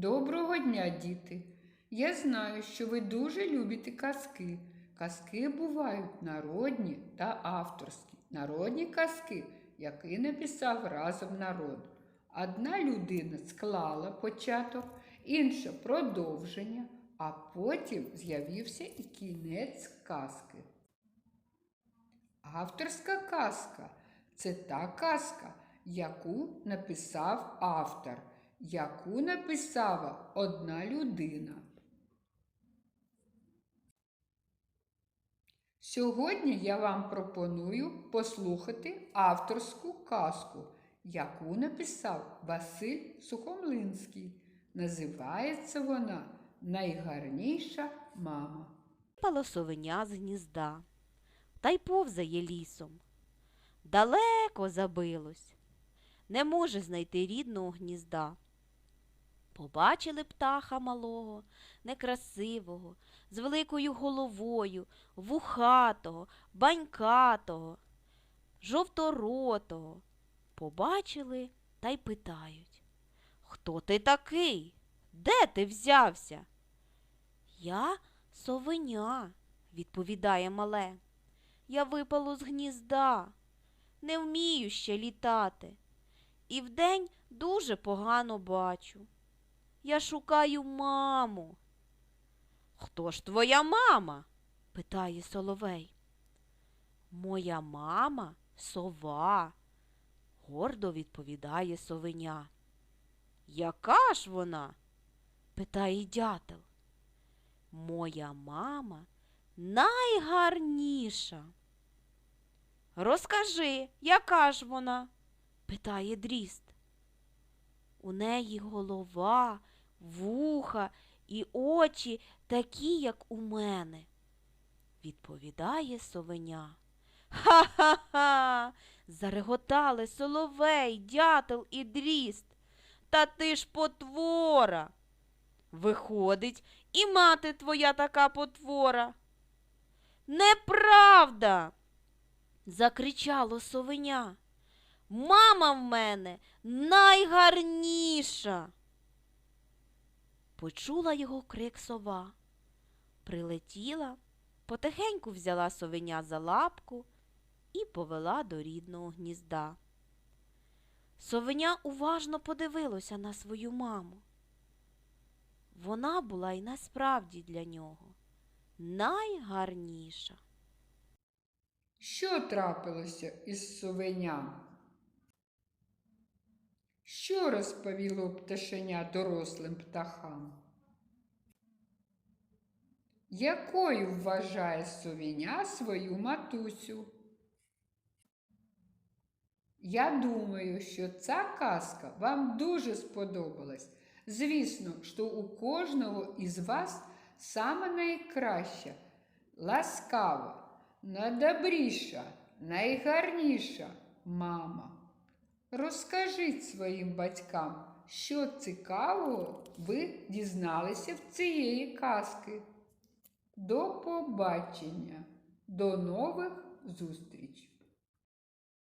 Доброго дня, діти! Я знаю, що ви дуже любите казки. Казки бувають народні та авторські. Народні казки, які написав разом народ. Одна людина склала початок, інша продовження, а потім з'явився і кінець казки. Авторська казка це та казка, яку написав автор, яку написала одна людина. Сьогодні я вам пропоную послухати авторську казку, яку написав Василь Сухомлинський. Називається вона Найгарніша мама. Випало совеня з гнізда, та й повзає лісом. Далеко забилось, не може знайти рідного гнізда. Побачили птаха малого, некрасивого, з великою головою, вухатого, банькатого, жовторотого. Побачили та й питають Хто ти такий? Де ти взявся? Я совеня, відповідає мале. Я випало з гнізда, не вмію ще літати, і вдень дуже погано бачу. Я шукаю маму. Хто ж твоя мама? питає соловей. Моя мама сова, гордо відповідає совеня. Яка ж вона? питає дятел. Моя мама найгарніша. Розкажи, яка ж вона? питає дріст. У неї голова, вуха і очі такі, як у мене, відповідає совеня. Ха-ха-ха. зареготали соловей, дятел і дріст. Та ти ж потвора. Виходить, і мати твоя така потвора. Неправда. закричало совеня. Мама в мене найгарніша. Почула його крик сова. Прилетіла, потихеньку взяла совеня за лапку і повела до рідного гнізда. Совеня уважно подивилося на свою маму. Вона була й насправді для нього найгарніша. Що трапилося із совеням? Розповіло пташеня дорослим птахам? Якою вважає совеня свою матусю? Я думаю, що ця казка вам дуже сподобалась. Звісно, що у кожного із вас саме найкраща, ласкава, найдобріша, найгарніша мама. Розкажіть своїм батькам, що цікавого ви дізналися в цієї казки. До побачення, до нових зустріч!